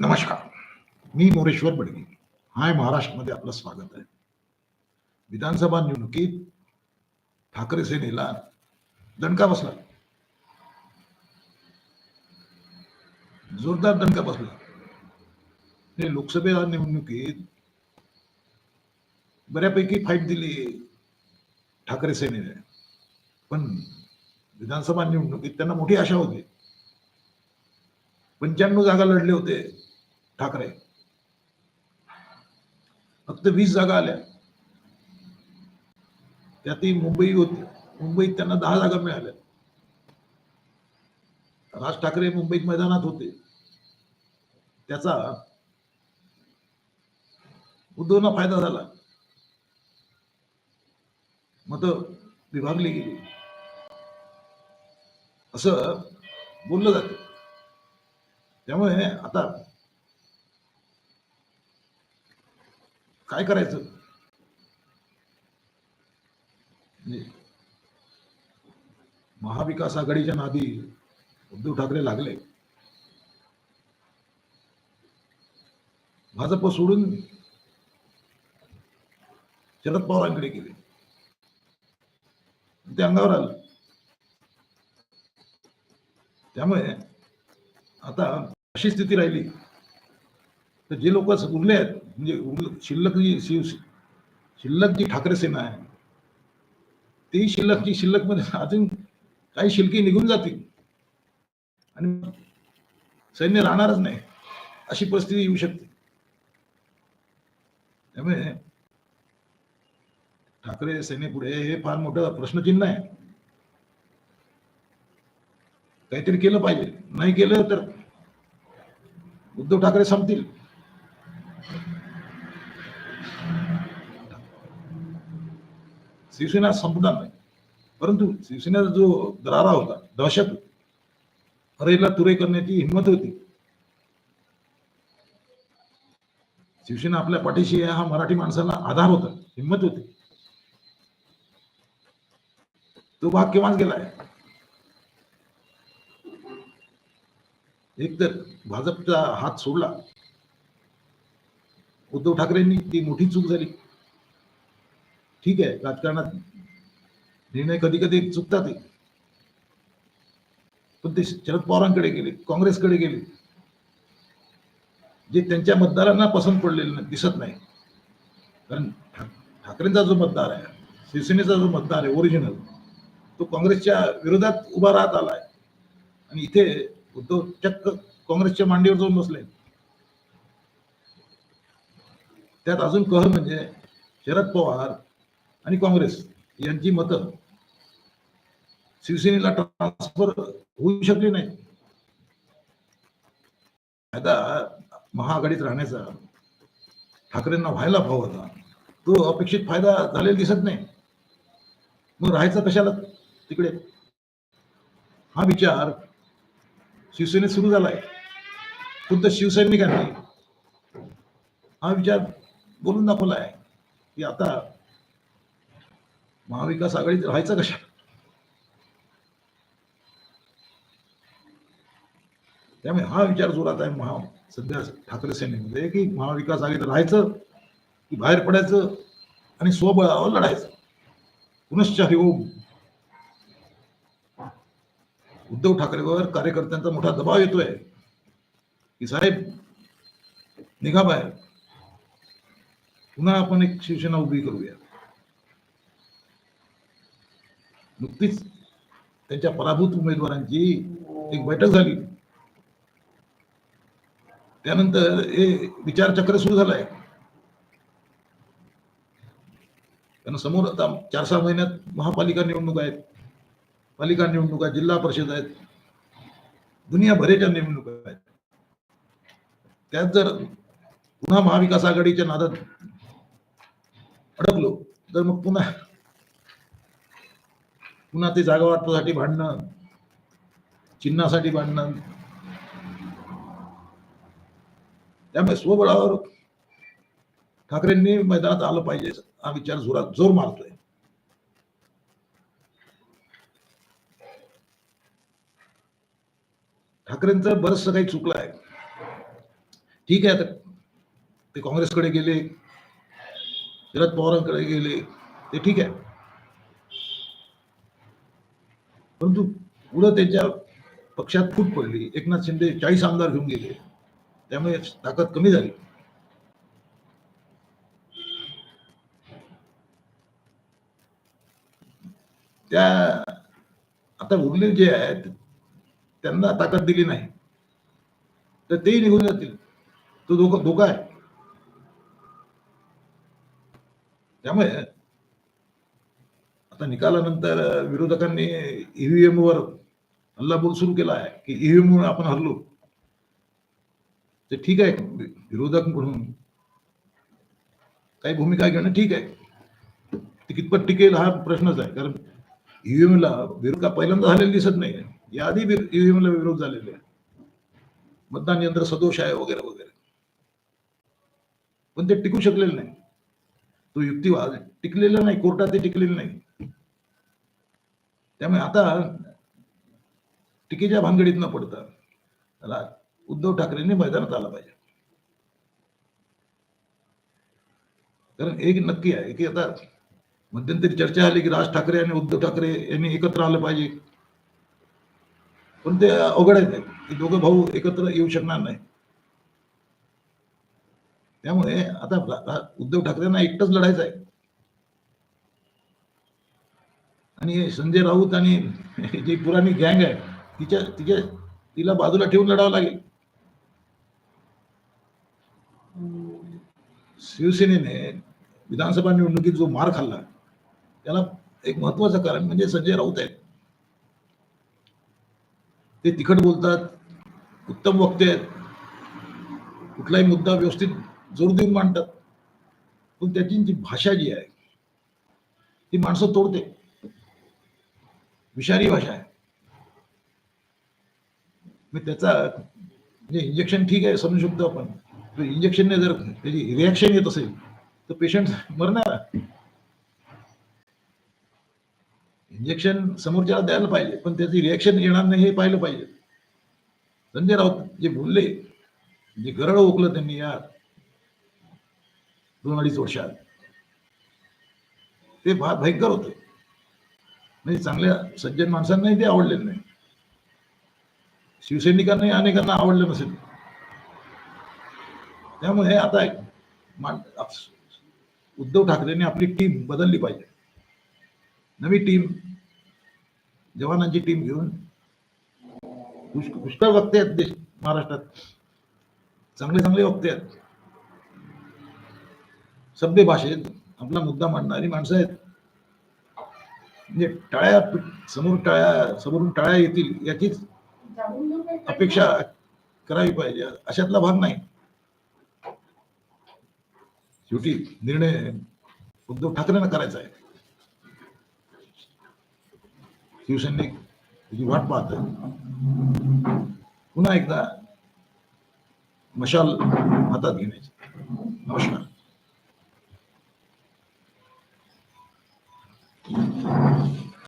नमस्कार. मी मोरेश्वर बडगी. हाय महाराष्ट्रामध्ये आपलं स्वागत आहे. विधानसभा निवडणुकीत ठाकरे सेनेला दणका बसला. जोरदार दणका बसला. हे लोकसभेच्या निवडणुकीत बऱ्यापैकी फाईट दिली ठाकरे सेनेने. पण विधानसभा निवडणुकीत त्यांना मोठी आशा होती. पंच्याण्णव जागा लढले होते. ठाकरे. फक्त वीस जागा आल्या. त्यातही मुंबई होती. मुंबईत त्यांना दहा जागा मिळाल्या. राज ठाकरे मुंबईत मैदानात होते. त्याचा उद्धवना फायदा झाला. मत विभागली गेली. असं बोललं जातं. त्यामुळे आता काय करायचं? म्हणजे महाविकास आघाडीच्या नादी उद्धव ठाकरे लागले. भाजप सोडून शरद पवारांकडे गेले. ते अंगावर आलं. त्यामुळे आता अशी स्थिती राहिली. तर जे लोक उरले आहेत म्हणजे शिल्लक जी शिव शिल्लक जी ठाकरे सेना आहे ती शिल्लकची शिल्लकमध्ये अजून काही शिल्की निघून जातील. आणि सैन्य राहणारच नाही अशी परिस्थिती येऊ शकते. त्यामुळे ठाकरे सेनेपुढे हे फार मोठं प्रश्नचिन्ह आहे. काहीतरी केलं पाहिजे. नाही केलं तर उद्धव ठाकरे संपतील. शिवसेना संपणार नाही. परंतु शिवसेनेचा जो दरारा होता दहशत होती. हरेला तुरे करण्याची हिंमत होती. शिवसेना आपल्या पाठीशी हा मराठी माणसाला आधार होता हिंमत होती. तो भाग केव्हाच गेलाय एक तर भाजपचा हात सोडला. उद्धव ठाकरेंनी ती मोठी चूक झाली. ठीक आहे राजकारणात निर्णय कधी कधी चुकतात पण ते शरद पवारांकडे गेले काँग्रेसकडे गेले जे त्यांच्या मतदारांना पसंत पडलेलं नाही- दिसत नाही. कारण ठाकरेंचा जो मतदार आहे शिवसेनेचा जो मतदार आहे ओरिजिनल तो काँग्रेसच्या विरोधात उभा राहत आलाय. आणि इथे उद्धव चक्क काँग्रेसच्या मांडीवर जाऊन बसले त्यात अजून कह म्हणजे शरद पवार आणि काँग्रेस यांची मतं. शिवसेनेला ट्रान्सफर होऊ शकली नाही. आता महाआघाडीत राहण्याचा ठाकरेंना व्हायला भाव होता. तो अपेक्षित फायदा झालेला दिसत नाही. मग राहायचं कशाला तिकडे? हा विचार शिवसेनेत सुरू झालाय. खुद्द शिवसैनिकांनी हा विचार बोलून दाखवला आहे की आता महाविकास आघाडीत राहायचं कशा? त्यामुळे हा विचार जोरात आहे. महा सध्या ठाकरे सेनेमध्ये की महाविकास आघाडीत राहायचं की बाहेर पडायचं आणि स्वबळावर लढायचं. पुनश्च हरिओम उद्धव ठाकरेवर कार्यकर्त्यांचा मोठा दबाव येतोय. की साहेब निघा बाहेर. पुन्हा आपण एक शिवसेना उभी करूया. नुकतीच त्यांच्या पराभूत उमेदवारांची एक बैठक झाली. त्यानंतर हे विचारचक्र सुरू झालंय. कारण समोर आता चार सहा महिन्यात महापालिका निवडणूक आहेत पालिका निवडणुका जिल्हा परिषद आहेत दुनियाभरेच्या निवडणुका आहेत. त्यात जर पुन्हा महाविकास आघाडीच्या नादात अडकलो तर मग पुन्हा पुन्हा ते जागा वाटपासाठी भांडणं चिन्हासाठी भांडणं. त्यामुळे स्वबळावर ठाकरेंनी मैदानात आलं पाहिजे हा विचार जोरात जोर मारतोय. ठाकरेंचं बरंच काही चुकलं आहे ठीक आहे आता ते काँग्रेसकडे गेले शरद पवारांकडे गेले ते ठीक आहे. परंतु पुढं त्यांच्या पक्षात फूट पडली. एकनाथ शिंदे चाळीस आमदार घेऊन गेले. त्यामुळे ताकद कमी झाली. त्या आता उरले जे आहेत त्यांना ताकद दिली नाही. तर तेही निघून जातील. तो धोका धोका आहे. त्यामुळे आता निकालानंतर विरोधकांनी ईव्हीएम वर हल्लाबोल सुरू केला आहे की ईव्हीएम मुळे आपण हरलो. ते ठीक आहे विरोधक म्हणून. काही भूमिका घेणं ठीक आहे. ते कितपत टिकेल हा प्रश्नच आहे कारण ईव्हीएमला विरोध का पहिल्यांदा झालेला दिसत नाही. याआधी ईव्हीएमला विरोध झालेले आहे. मतदान यंत्र सदोष आहे वगैरे वगैरे. पण ते टिकू शकलेलं नाही. तो युक्तिवाद टिकलेला नाही कोर्टात ते टिकलेलं नाही. त्यामुळे आता टीकेच्या भानगडीत न पडता. त्याला उद्धव ठाकरेंनी मैदानात आला पाहिजे. कारण एक नक्की आहे की आता मध्यंतरी चर्चा झाली की राज ठाकरे आणि उद्धव ठाकरे यांनी एकत्र आलं पाहिजे. पण ते अवघड आहे की दोघं भाऊ एकत्र येऊ शकणार नाही. त्यामुळे आता उद्धव ठाकरेंना एकटंच लढायचं आहे. आणि संजय राऊत आणि जी पुराणी गँग आहे तिच्या तिच्या तिला बाजूला ठेवून लढावं लागेल. शिवसेनेने विधानसभा निवडणुकीत जो मार खाल्ला त्याला एक महत्वाचं कारण म्हणजे संजय राऊत आहेत. ते तिखट बोलतात उत्तम वक्ते आहेत. कुठलाही मुद्दा व्यवस्थित जोर देऊन मांडतात. पण त्याची जी भाषा जी आहे ती माणसं तोडते. विषारी भाषा आहे. मग त्याचा म्हणजे इंजेक्शन ठीक आहे समजू शकतो आपण. इंजेक्शनने जर त्याची रिॲक्शन येत असेल तर पेशंट मरणार इंजेक्शन समोरच्याला द्यायला पाहिजे पण त्याची रिॲक्शन येणार नाही हे पाहिलं पाहिजे. संजय राऊत जे बोलले जे गरड ओकलं त्यांनी या दोन अडीच वर्षात. ते फार भयंकर होते. नाही चांगल्या सज्जन माणसांनाही ते आवडलेलं नाही. शिवसैनिकांनाही अनेकांना आवडलं नसेल. त्यामुळे आता उद्धव ठाकरेंनी आपली टीम बदलली पाहिजे. नवी टीम जवानांची टीम घेऊन पुष्क- पुष्कळ वक्ते आहेत देश महाराष्ट्रात. चांगले चांगले वक्ते आहेत. सभ्य भाषेत आपला मुद्दा मांडणारी माणसं आहेत. म्हणजे टाळ्या समोर टाळ्या समोरून टाळ्या येतील याचीच अपेक्षा करावी पाहिजे. अशातला भाग नाही. शेवटी निर्णय उद्धव ठाकरेंना करायचा आहे. शिवसैनिक त्याची वाट पाहत आहे. पुन्हा एकदा मशाल हातात घेण्याची. नमस्कार.